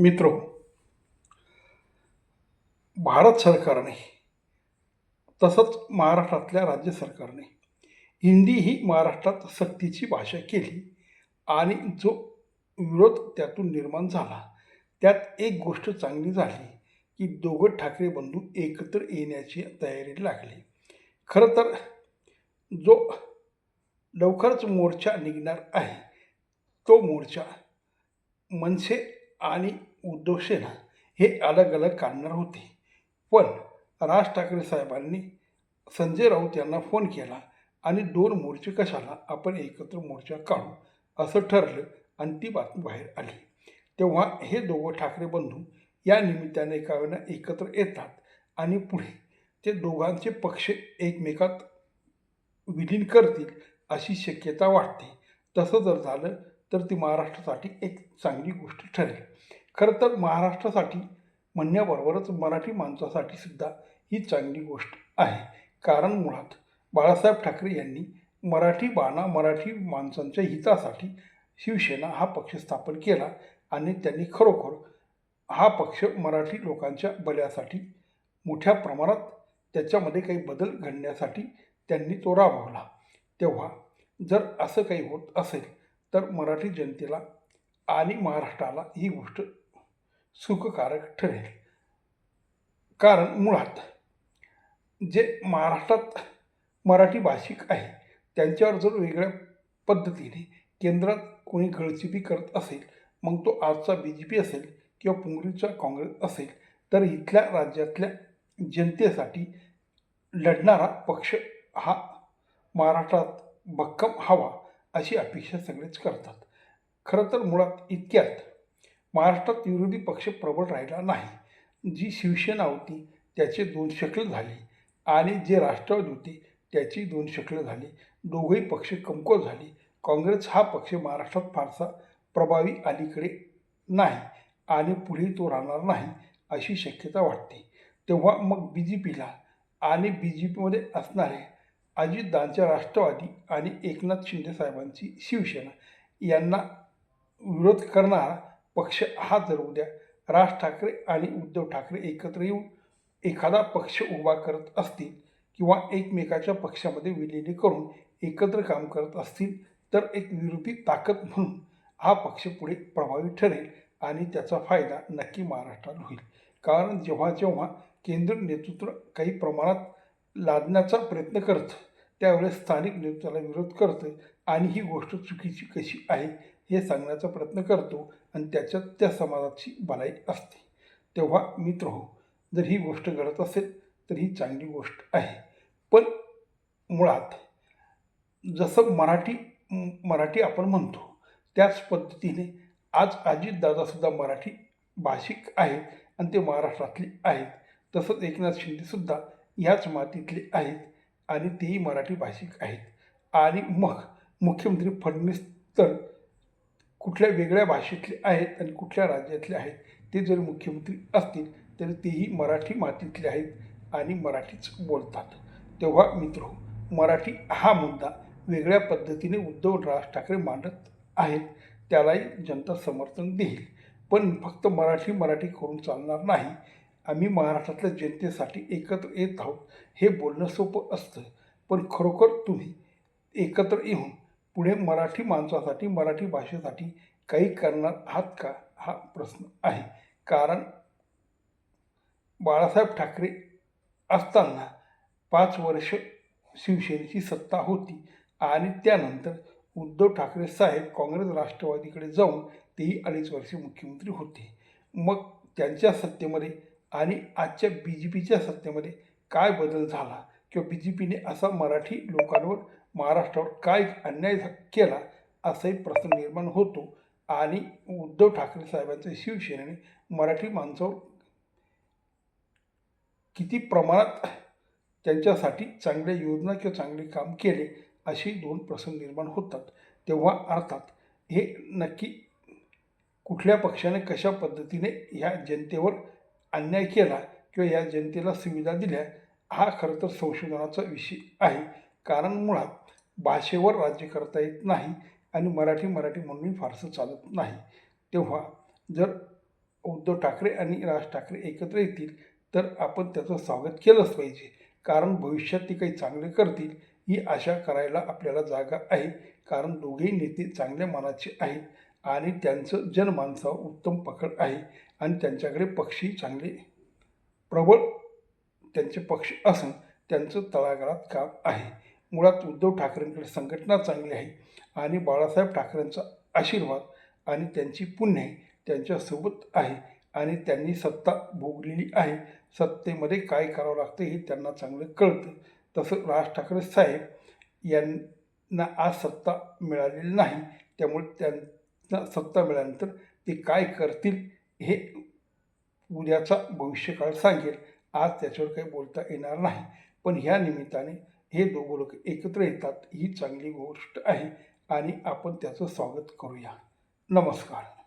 मित्र भारत सरकारने तसंच महाराष्ट्रातल्या राज्य सरकारने हिंदी ही महाराष्ट्रात सक्तीची भाषा केली आणि जो विरोध त्यातून निर्माण झाला त्यात एक गोष्ट चांगली झाली की दोघं ठाकरे बंधू एकत्र येण्याची तयारी लागली. खरं तर जो लवकरच मोर्चा निघणार आहे तो मोर्चा मनसे आणि उद्धव सेना हे अलग अलग काढणार होते. पण राज ठाकरे साहेबांनी संजय राऊत यांना फोन केला आणि दोन मोर्चे कशाला आपण एकत्र मोर्चा काढू असं ठरलं आणि ती बातमी बाहेर आली. तेव्हा हे दोघं ठाकरे बंधू या निमित्ताने एका वेळेला एकत्र येतात आणि पुढे ते दोघांचे पक्ष एकमेकात विलीन करतील अशी शक्यता वाटते. तसं जर झालं तर ती महाराष्ट्रासाठी एक चांगली गोष्ट ठरेल. खरं तर महाराष्ट्रासाठी म्हणण्याबरोबरच मराठी माणसासाठी सुद्धा ही चांगली गोष्ट आहे. कारण मुळात बाळासाहेब ठाकरे यांनी मराठी बाणा मराठी माणसांच्या हितासाठी शिवसेना हा पक्ष स्थापन केला आणि त्यांनी खरोखर हा पक्ष मराठी लोकांच्या बल्यासाठी मोठ्या प्रमाणात त्याच्यामध्ये काही बदल घडण्यासाठी त्यांनी तो राबवला. तेव्हा जर असं काही होत असेल तर मराठी जनतेला आणि महाराष्ट्राला ही गोष्ट सुखकारक ठरेल. कारण मुळात जे महाराष्ट्रात मराठी भाषिक आहे त्यांच्यावर जर वेगळ्या पद्धतीने केंद्रात कोणी गळचिपी करत असेल मग तो आजचा बी जे पी असेल किंवा पुंगरीचा काँग्रेस असेल तर इथल्या राज्यातल्या जनतेसाठी लढणारा पक्ष हा महाराष्ट्रात भक्कम हवा अशी अपेक्षा सगळेच करतात. खरं तर मुळात इतक्यात महाराष्ट्रात विरोधी पक्ष प्रबळ राहिला नाही. जी शिवसेना होती त्याचे दोन शकल झाले आणि जे राष्ट्रवादी होते त्याची दोन शकलं झाली. दोघंही पक्ष कमकुवत झाले. काँग्रेस हा पक्ष महाराष्ट्रात फारसा प्रभावी अलीकडे नाही आणि पुढे तो राहणार नाही अशी शक्यता वाटते. तेव्हा मग बी जे पीला आणि बी जे पीमध्ये असणारे अजितदांच्या राष्ट्रवादी आणि एकनाथ शिंदे साहेबांची शिवसेना यांना विरोध करणारा पक्ष हा जर उद्या राज ठाकरे आणि उद्धव ठाकरे एकत्र येऊन एखादा पक्ष उभा करत असतील किंवा एकमेकाच्या पक्षामध्ये विलीने करून एकत्र काम करत असतील तर एक विरोधी ताकद म्हणून हा पक्ष पुढे प्रभावी ठरेल आणि त्याचा फायदा नक्की महाराष्ट्राला होईल. कारण जेव्हा जेव्हा केंद्र नेतृत्व काही प्रमाणात लादण्याचा प्रयत्न करतं त्यावेळेस स्थानिक नेतृत्वाला विरोध करतं आणि ही गोष्ट चुकीची कशी आहे हे सांगण्याचा प्रयत्न करतो आणि त्याच्यात त्या समाजाची भलाई असते. तेव्हा मित्र हो जर ही गोष्ट घडत असेल तर ही चांगली गोष्ट आहे. पण मुळात जसं मराठी मराठी आपण म्हणतो त्याच पद्धतीने आज अजितदादासुद्धा मराठी भाषिक आहेत आणि ते महाराष्ट्रातले आहेत. तसंच एकनाथ शिंदेसुद्धा ह्याच मातीतले आहेत आणि तेही मराठी भाषिक आहेत. आणि मग मुख्यमंत्री फडणवीस तर कुठल्या वेगळ्या भाषेतले आहेत आणि कुठल्या राज्यातले आहेत ते जर मुख्यमंत्री असतील तर तेही मराठी मातीतले आहेत आणि मराठीच बोलतात. तेव्हा मित्र हो, मराठी हा मुद्दा वेगळ्या पद्धतीने उद्धव राज ठाकरे मांडत आहेत त्यालाही जनता समर्थन देईल. पण फक्त मराठी मराठी करून चालणार नाही. आम्ही महाराष्ट्रातल्या जनतेसाठी एकत्र येत आहोत हे बोलणं सोपं असतं. पण खरोखर तुम्ही एकत्र येऊन पुढे मराठी माणसासाठी मराठी भाषेसाठी काही करणार आहात का? हा प्रश्न आहे. कारण बाळासाहेब ठाकरे असताना पाच वर्ष शिवसेनेची सत्ता होती आणि त्यानंतर उद्धव ठाकरे साहेब काँग्रेस राष्ट्रवादीकडे जाऊन तेही अडीच वर्षे मुख्यमंत्री होते. मग त्यांच्या सत्तेमध्ये आणि आजच्या बी जे पीच्या सत्तेमध्ये काय बदल झाला? किंवा बी जे पीने असा मराठी लोकांवर महाराष्ट्रावर काय अन्याय केला असाही प्रश्न निर्माण होतो. आणि उद्धव ठाकरे साहेबांच्या शिवसेनेने मराठी माणसावर किती प्रमाणात त्यांच्यासाठी चांगल्या योजना किंवा चांगले काम केले असे दोन प्रश्न निर्माण होतात. तेव्हा अर्थात हे नक्की कुठल्या पक्षाने कशा पद्धतीने ह्या जनतेवर अन्याय केला किंवा या जनतेला सुविधा दिल्या हा खरं तर संशोधनाचा विषय आहे. कारण मुळात भाषेवर राज्य करता येत नाही आणि मराठी मराठी म्हणूनही फारसं चालत नाही. तेव्हा जर उद्धव ठाकरे आणि राज ठाकरे एकत्र येतील तर आपण त्याचं स्वागत केलंच पाहिजे. कारण भविष्यात ते काही चांगले करतील ही आशा करायला आपल्याला जागा आहे. कारण दोघेही नेते चांगल्या मनाचे आहेत आणि त्यांचं जनमानसावर उत्तम पकड आहे. आणि त्यांच्याकडे पक्षी चांगले प्रबळ त्यांचे पक्ष असून त्यांचं तळागाळात काम आहे. मुळात उद्धव ठाकरेंकडे संघटना चांगली आहे आणि बाळासाहेब ठाकरेंचा आशीर्वाद आणि त्यांची पुण्य त्यांच्यासोबत आहे आणि त्यांनी सत्ता भोगलेली आहे. सत्तेमध्ये काय करावं लागतं हे त्यांना चांगलं कळतं. तसं राज ठाकरे साहेब यांना आज सत्ता मिळालेली नाही. त्यामुळे त्यांना सत्ता मिळाल्यानंतर ते काय करतील हे उद्याचा भविष्यकाळ सांगेल. आज त्याच्यावर काही बोलता येणार नाही. पण ह्या निमित्ताने हे दोघं लोक एकत्र येतात ही चांगली गोष्ट आहे आणि आपण त्याचं स्वागत करूया. नमस्कार.